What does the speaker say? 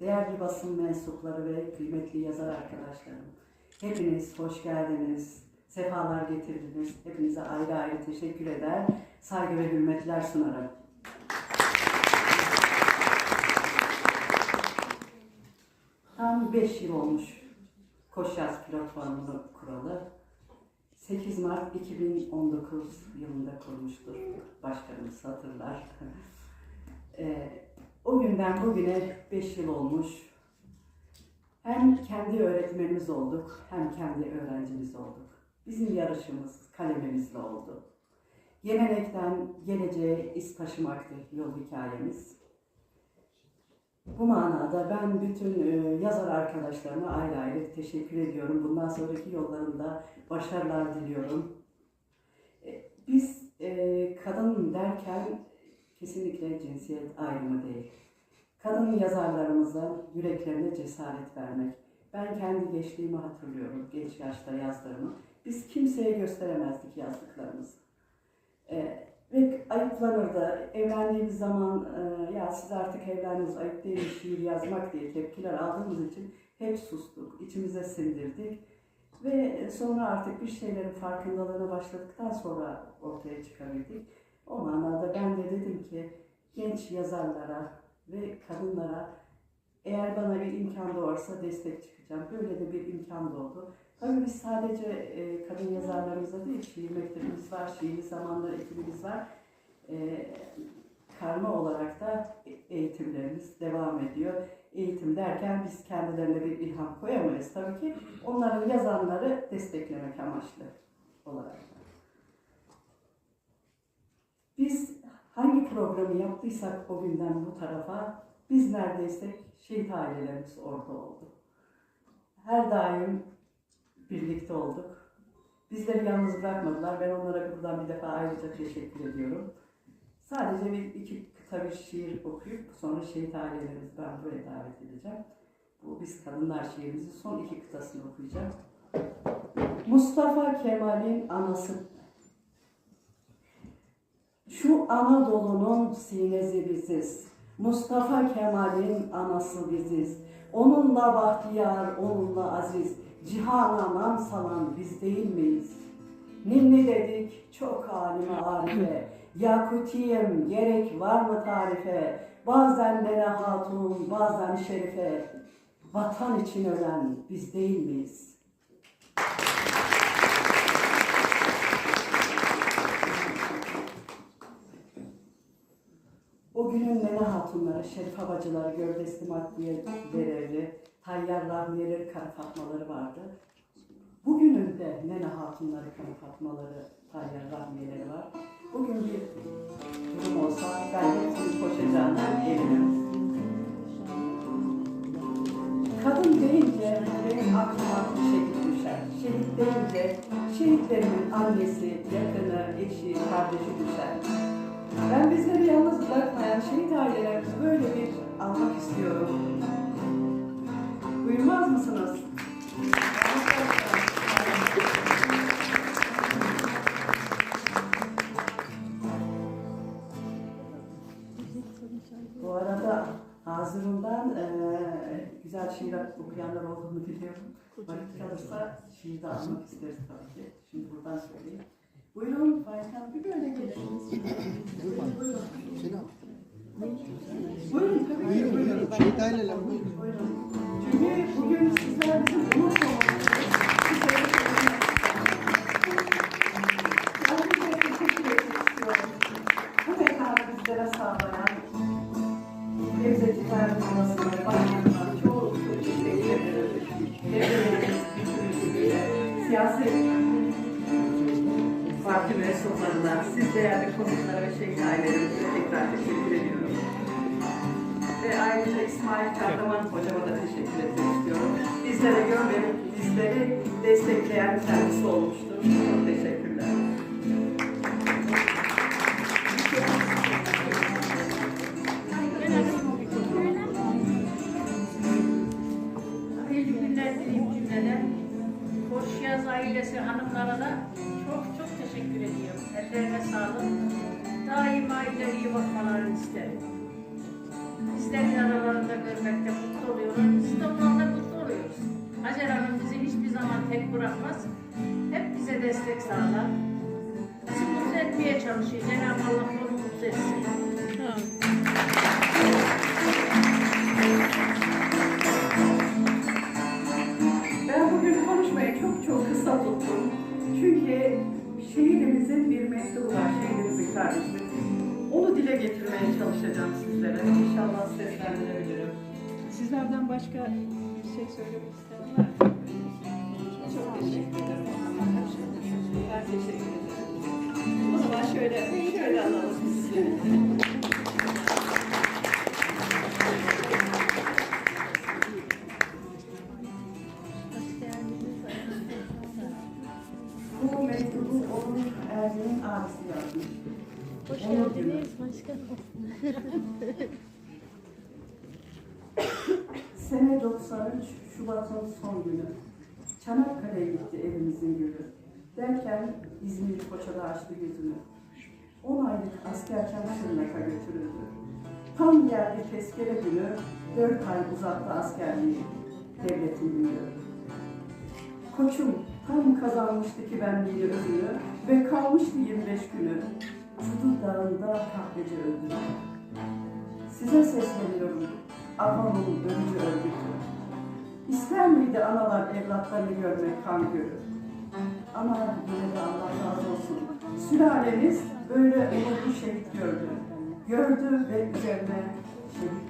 değerli basın mensupları ve kıymetli yazar arkadaşlarım. Hepiniz hoş geldiniz, sefalar getirdiniz. Hepinize ayrı ayrı teşekkür eder, saygı ve hürmetler sunarım. Tam 5 yıl olmuş Koşyaz platformunu kuralı. 8 Mart 2019 yılında kurmuştur. Başkanımız hatırlar. Ee, o günden bugüne 5 yıl olmuş. Hem kendi öğretmenimiz olduk, hem kendi öğrencimiz olduk. Bizim yarışımız kalemimizle oldu. Gelenekten geleceğe iz taşımaktı yol hikayemiz. Bu manada ben bütün e, yazar arkadaşlarıma ayrı ayrı teşekkür ediyorum. Bundan sonraki yollarında başarılar diliyorum. E, Biz e, kadın derken kesinlikle cinsiyet ayrımı değil. Kadın yazarlarımıza yüreklerine cesaret vermek. Ben kendi gençliğimi hatırlıyorum, genç yaşta yazdığımı. Biz kimseye gösteremezdik yazdıklarımızı. E, ve ayıplanırdı. Evlendiğimiz zaman e, ya siz artık evlendiniz ayıp değil şiir yazmak diye tepkiler aldığımız için hep sustuk, içimize sindirdik. Ve sonra artık bir şeylerin farkındalığına başladıktan sonra ortaya çıkabildik. O manada ben de dedim ki genç yazarlara ve kadınlara eğer bana bir imkan doğarsa destek çıkacağım. Böyle de bir imkan doğdu. Tabii biz sadece e, kadın yazarlarımızda değil, şiir mektebimiz var, şiir zamanları ekibimiz var. E, karma olarak da eğitimlerimiz devam ediyor. Eğitim derken biz kendilerine bir ilham koyamayız tabii ki. Onların yazanları desteklemek amaçlı olarak. Biz hangi programı yaptıysak o günden bu tarafa biz neredeyse şehit ailelerimiz orada oldu. Her daim birlikte olduk. Bizleri yalnız bırakmadılar. Ben onlara buradan bir defa ayrıca teşekkür ediyorum. Sadece bir iki kıta bir şiir okuyup sonra şehit ailelerimizi ben buraya davet edeceğim. Bu biz kadınlar şiirimizin son iki kıtasını okuyacağım. Mustafa Kemal'in anası. Şu Anadolu'nun sinesi biziz. Mustafa Kemal'in anası biziz. Onunla bahtiyar, onunla aziz. Cihana nam salan biz değil miyiz? Ninni dedik çok halime arife. Yakutiyem gerek var mı tarife? Bazen Nene Hatun, bazen Şerife. Vatan için ölen biz değil miyiz? O günün Nene Hatunları, Şerife bacıları, Gövdesli Maddiye Dereli, Tayyar Rahmiyeleri, Kara Fatmaları vardı. Bugünün de Nene Hatunları, Kara Fatmaları, Tayyar Rahmiyeleri var. Bugün bir durum olsa ben hepsini koşacağından eminim. Kadın deyince benim aklıma şehit düşer. Şehit deyince şehitlerimin annesi, yakını, ailelerimizi böyle bir almak istiyorum. Duymaz mısınız? Bu arada Hazırımdan eee güzel şiir okuyanlar olduğunu biliyorum. Vakit kalırsa şiir de almak isteriz tabii ki. Şimdi buradan söyleyeyim. Buyurun Faik bir böyle gelin. Buyurun. Buyurun, buyurun tabii ki. Buyurun. Şehit aileler buyurun. Buyurun. Çünkü bugün sizler bizim mekanı bizlere sağlayan Devletler Anası'na, başkanına çok çok teşekkür ederim. Devletlerimiz bütünüyle, siyasi parti mensuplarına, siz değerli konuklara ve şehit ailelerimize İsmail Kahraman hocama da teşekkür etmek istiyorum. Bizlere gönderip bizleri destekleyen kendisi olmuştur. Çok teşekkürler. Hayırlı günler dileyim cümleden. Hoş ailesi hanımlara çok çok teşekkür ediyorum. Ellerine sağlık. Daima ileriye bakmalarını isterim. Sizlerin aralarında görmekte mutlu oluyorum. Siz de onlarla mutlu oluyoruz. Hacer Hanım bizi hiçbir zaman tek bırakmaz. Hep bize destek sağlar. Bizi mutlu etmeye çalışıyor. Cenab-ı Allah onu mutlu etsin. Ben bugün konuşmayı çok çok kısa tuttum. Çünkü şehirimizin bir mektubu var, şehirimizin kardeşinin. Onu dile getirmeye çalışacağım sizlere. İnşallah seslendirebilirim. Sizlerden başka bir şey söylemek isteyen? Çok teşekkür ederim. Ben teşekkür ederim. O zaman şöyle, şöyle alalım sizi. Başkanım. Sene 93 Şubat'ın son günü. Çanakkale'ye gitti evimizin gülü. Derken İzmir Koça'da açtı yüzünü. 10 aylık askerken Şırnak'a götürüldü. Tam geldi tezkere günü, 4 ay uzattı askerliği. Devletin günü. Koçum tam kazanmıştı ki benliğini özünü ve kalmıştı 25 günü. Cudu dağında kahveci öldü. Size sesleniyorum, Apo'nun öncü örgütü. İster miydi analar evlatlarını görmek kan görür? Ama yine de Allah razı olsun. Sülaleniz böyle onurlu şehit gördü. Gördü ve üzerine şehit